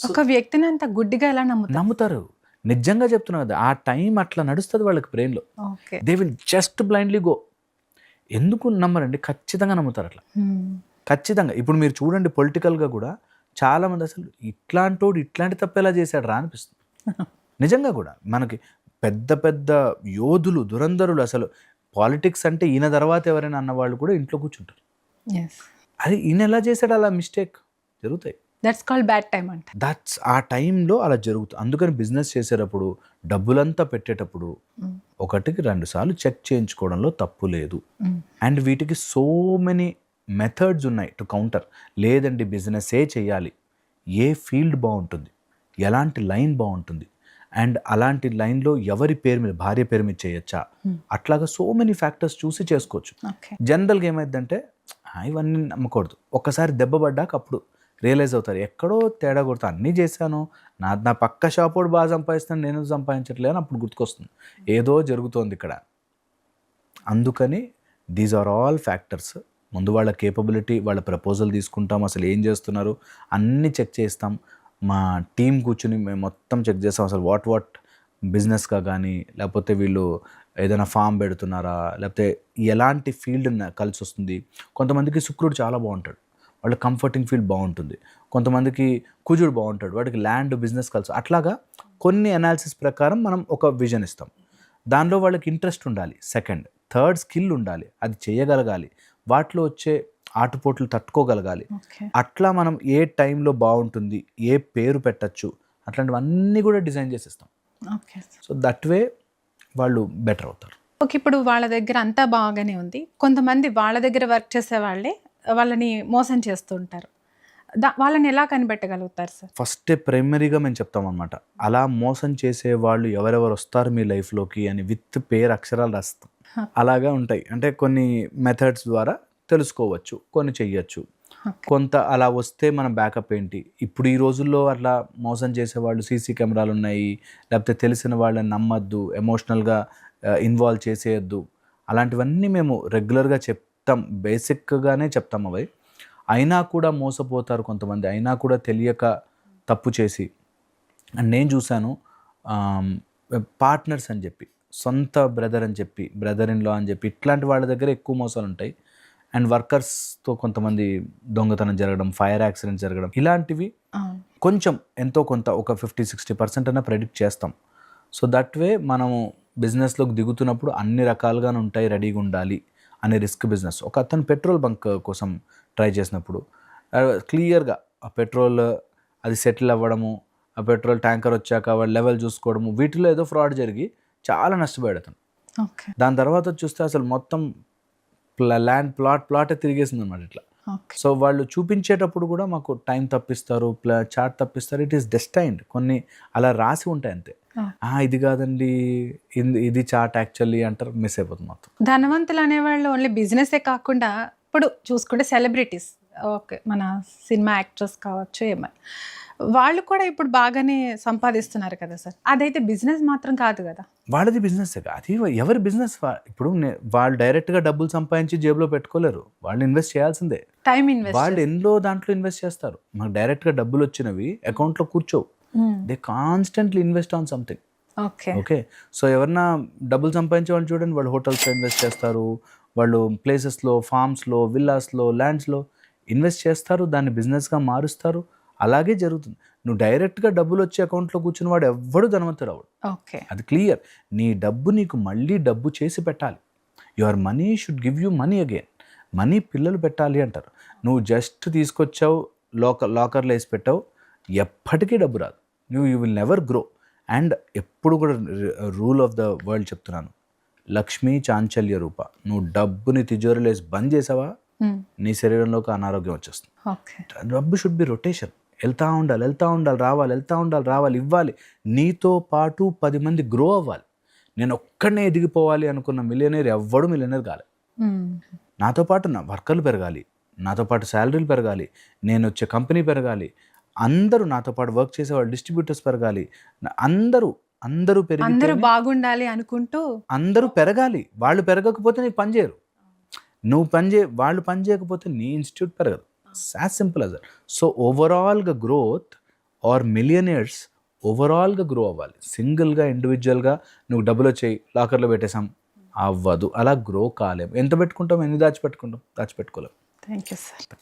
ఒక వ్యక్తిని అంత గుడ్డిగా ఎలా నమ్ముతారు? నమ్ముతారు. నిజంగా చెప్తున్నా కదా ఆ టైం అట్లా నడుస్తుంది వాళ్ళకి బ్రెయిన్లో. They will just blindly go ఎందుకు నమ్మరండి? ఖచ్చితంగా నమ్ముతారు అట్లా. ఖచ్చితంగా. ఇప్పుడు మీరు చూడండి పొలిటికల్గా కూడా చాలా మంది అసలు ఇట్లాంటోడు ఇట్లాంటి తప్పు ఎలా చేశాడు రా అనిపిస్తుంది. నిజంగా కూడా మనకి పెద్ద పెద్ద యోధులు దురంధరులు అసలు పాలిటిక్స్ అంటే ఈయన తర్వాత ఎవరైనా అన్నవాళ్ళు కూడా ఇంట్లో కూర్చుంటారు. అది ఈయన ఎలా చేశాడు అలా మిస్టేక్? జరుగుతాయి. దట్స్ కాల్డ్ బ్యాడ్ టైం అంట. దట్స్ ఆ టైంలో అలా జరుగుతుంది అందుకని బిజినెస్ చేసేటప్పుడు డబ్బులంతా పెట్టేటప్పుడు Mm. ఒకటికి రెండు సార్లు చెక్ చేయించుకోవడంలో తప్పు లేదు. అండ్ వీటికి సో మెనీ మెథడ్స్ ఉన్నాయి టు కౌంటర్ లేదండి బిజినెస్సే చేయాలి. ఏ ఫీల్డ్ బాగుంటుంది? ఎలాంటి లైన్ బాగుంటుంది? అండ్ అలాంటి లైన్లో ఎవరి పేరు మీద భార్య పేరు మీద చేయొచ్చా? Hmm. అట్లాగా సో మెనీ ఫ్యాక్టర్స్ చూసి చేసుకోవచ్చు. జనరల్గా ఏమైందంటే "ఆ, ఇవన్నీ నమ్మకూడదు. ఒక్కసారి దెబ్బ పడ్డాక అప్పుడు రియలైజ్ అవుతారు. ఎక్కడో తేడా కొడతా అన్నీ చేశాను. నా నా పక్క షాప్ వాడు బాగా సంపాదిస్తాను నేను సంపాదించట్లేదు అని అప్పుడు గుర్తుకొస్తుంది. ఏదో జరుగుతోంది ఇక్కడ. అందుకని దీస్ ఆర్ ఆల్ ఫ్యాక్టర్స్ ముందు వాళ్ళ కేపబిలిటీ వాళ్ళ ప్రపోజల్ తీసుకుంటాం అసలు ఏం చేస్తున్నారు అన్నీ చెక్ చేస్తాం. మా టీం కూర్చుని మేము మొత్తం చెక్ చేస్తాం. అసలు వాట్ వాట్ బిజినెస్గా కానీ లేకపోతే వీళ్ళు ఏదైనా ఫామ్ పెడుతున్నారా లేకపోతే ఎలాంటి ఫీల్డ్ కలిసి వస్తుంది. కొంతమందికి శుక్రుడు చాలా బాగుంటాడు. వాళ్ళ కంఫర్టింగ్ ఫీల్డ్ బాగుంటుంది. కొంతమందికి కుజుడు బాగుంటాడు వాడికి ల్యాండ్ బిజినెస్ కలిసి. అట్లాగా కొన్ని అనాలిసిస్ ప్రకారం మనం ఒక విజన్ ఇస్తాం. దానిలో వాళ్ళకి ఇంట్రెస్ట్ ఉండాలి సెకండ్ థర్డ్ స్కిల్ ఉండాలి అది చేయగలగాలి. వాటిలో వచ్చే ఆటుపోట్లు తట్టుకోగలగాలి. అట్లా మనం ఏ టైంలో బాగుంటుంది ఏ పేరు పెట్టచ్చు అట్లాంటివన్నీ కూడా డిజైన్ చేసిస్తాం. ఓకే. సో దట్ వే వాళ్ళు బెటర్ అవుతారు. ఓకే ఇప్పుడు వాళ్ళ దగ్గర అంతా బాగానే ఉంది. కొంతమంది వాళ్ళ దగ్గర వర్క్ చేసే వాళ్ళే వాళ్ళని మోసం చేస్తూ ఉంటారు వాళ్ళని ఎలా కనిపెట్టగలుగుతారు సార్? ఫస్ట్ ప్రైమరీగా మేము చెప్తాం అనమాట అలా మోసం చేసే వాళ్ళు ఎవరెవరు వస్తారు మీ లైఫ్లోకి అని విత్ పేరు అక్షరాలు రాస్తాం. అలాగా ఉంటాయి. అంటే కొన్ని మెథడ్స్ ద్వారా తెలుసుకోవచ్చు కొన్ని చెయ్యొచ్చు. కొంత అలా వస్తే మన బ్యాకప్ ఏంటి? ఇప్పుడు ఈ రోజుల్లో అట్లా మోసం చేసేవాళ్ళు సీసీ కెమెరాలు ఉన్నాయి లేకపోతే తెలిసిన వాళ్ళని నమ్మద్దు ఎమోషనల్గా ఇన్వాల్వ్ చేసేయద్దు. అలాంటివన్నీ మేము రెగ్యులర్గా చెప్తాం బేసిక్గానే చెప్తాం అవి. అయినా కూడా మోసపోతారు కొంతమంది. అయినా కూడా తెలియక తప్పు చేసి. అండ్ నేను చూశాను పార్ట్నర్స్ అని చెప్పి సొంత బ్రదర్ అని చెప్పి బ్రదర్ ఇన్ లా అని చెప్పి ఇట్లాంటి వాళ్ళ దగ్గర ఎక్కువ మోసాలు ఉంటాయి అండ్ వర్కర్స్తో కొంతమంది దొంగతనం జరగడం ఫైర్ యాక్సిడెంట్ జరగడం ఇలాంటివి కొంచెం ఎంతో కొంత ఒక ఫిఫ్టీ సిక్స్టీ పర్సెంట్ అయినా ప్రెడిక్ట్ చేస్తాం. సో దట్ వే మనము బిజినెస్లోకి దిగుతున్నప్పుడు అన్ని రకాలుగానే ఉంటాయి రెడీగా ఉండాలి. అనే రిస్క్ బిజినెస్. ఒక అతను పెట్రోల్ బంక్ కోసం ట్రై చేసినప్పుడు క్లియర్గా ఆ పెట్రోల్ అది సెటిల్ అవ్వడము ఆ పెట్రోల్ ట్యాంకర్ వచ్చాక వాడు లెవెల్ చూసుకోవడము వీటిలో ఏదో ఫ్రాడ్ జరిగి చాలా నష్టపోయాడు అతను. ఓకే. దాని తర్వాత చూస్తే అసలు మొత్తం ల్యాండ్ ప్లాట్ ప్లాటే తిరిగేసింది అనమాట ఇట్లా సో వాళ్ళు చూపించేటప్పుడు కూడా మాకు టైం తప్పిస్తారు ప్లా చార్ట్ తప్పిస్తారు ఇట్ ఈస్ డెస్టైన్డ్. కొన్ని అలా రాసి ఉంటాయి అంతే. ఇది కాదండి. ఇది- చార్ట్ యాక్చువల్లీ అంటారు మిస్ అయిపోతుంది మొత్తం. ధనవంతులు అనేవాళ్ళు ఓన్లీ బిజినెసే కాకుండా ఇప్పుడు చూసుకుంటే సెలబ్రిటీస్ ఓకే మన సినిమా యాక్ట్రెస్ కావచ్చు ఏమని వాళ్ళు కూడా ఇప్పుడు బాగానే సంపాదిస్తున్నారు కదా సార్. అదైతే బిజినెస్ మాత్రం కాదు కదా. వాళ్ళది బిజినెస్ అది ఎవరి బిజినెస్? ఇప్పుడు వాళ్ళు డైరెక్ట్గా డబ్బులు సంపాదించి జేబులో పెట్టుకోలేరు. వాళ్ళు ఇన్వెస్ట్ చేయాల్సిందే. టైం ఇన్వెస్ట్ వాళ్ళు ఎన్నో దాంట్లో ఇన్వెస్ట్ చేస్తారు. మాకు డైరెక్ట్గా డబ్బులు వచ్చినవి అకౌంట్లో కూర్చోవు. They constantly invest on something okay okay so ఎవరన్నా డబ్బులు సంపాదించే వాళ్ళు చూడండి వాళ్ళు హోటల్స్లో ఇన్వెస్ట్ చేస్తారు వాళ్ళు ప్లేసెస్లో ఫార్మ్స్లో విల్లాస్లో ల్యాండ్స్లో ఇన్వెస్ట్ చేస్తారు దాన్ని బిజినెస్గా మారుస్తారు. అలాగే జరుగుతుంది. నువ్వు డైరెక్ట్గా డబ్బులు వచ్చే అకౌంట్లో కూర్చున్న వాడు ఎవ్వడు ధనవంతుడు అవడు ఓకే అది క్లియర్ నీ డబ్బు నీకు మళ్ళీ డబ్బు చేసి పెట్టాలి. Your money should give you money again money పిల్లలు పెట్టాలి అంటారు. నువ్వు జస్ట్ తీసుకొచ్చావు లాకర్ లాకర్లో వేసి పెట్టావు ఎప్పటికీ డబ్బు రాదు. నువ్వు you will never grow. And ఎప్పుడు కూడా రూల్ ఆఫ్ ద వరల్డ్ చెప్తున్నాను. లక్ష్మీ చాంచల్య రూప. నువ్వు డబ్బుని తిజోరీలో వేసి బంద్ చేసావా? నీ శరీరంలోకి అనారోగ్యం వచ్చేస్తుంది. డబ్బు షుడ్ బి రొటేషన్ వెళ్తా ఉండాలి వెళ్తా ఉండాలి రావాలి వెళ్తా ఉండాలి రావాలి ఇవ్వాలి. నీతో పాటు పది మంది గ్రో అవ్వాలి. నేను ఒక్కడనే ఎదిగిపోవాలి అనుకున్న మిలియనర్ ఎవ్వడు మిలియనర్ కాలే. నాతో పాటు నా వర్కర్లు పెరగాలి. నాతో పాటు శాలరీలు పెరగాలి. నేను వచ్చే కంపెనీ పెరగాలి. అందరూ నాతో పాటు వర్క్ చేసే వాళ్ళు డిస్ట్రిబ్యూటర్స్ పెరగాలి. అందరూ అందరూ పెరిగి అందరూ బాగుండాలి అనుకుంటూ అందరూ పెరగాలి. వాళ్ళు పెరగకపోతే నీకు పని చేయరు. నువ్వు పని చే వాళ్ళు పని చేయకపోతే నీ ఇన్స్టిట్యూట్ పెరగదు. యాజ్ సింపుల్ అస్ సో ఓవరాల్గా గ్రోత్ ఆర్ మిలియనియర్స్ ఓవరాల్గా గ్రో అవ్వాలి. సింగిల్గా ఇండివిజువల్గా నువ్వు డబ్బులు వచ్చాయి లాకర్లో పెట్టేసాం అవ్వదు. అలా గ్రో కాలేం. ఎంత పెట్టుకుంటాం? ఎన్ని దాచిపెట్టుకుంటాం? దాచిపెట్టుకోలేం. Thank you sir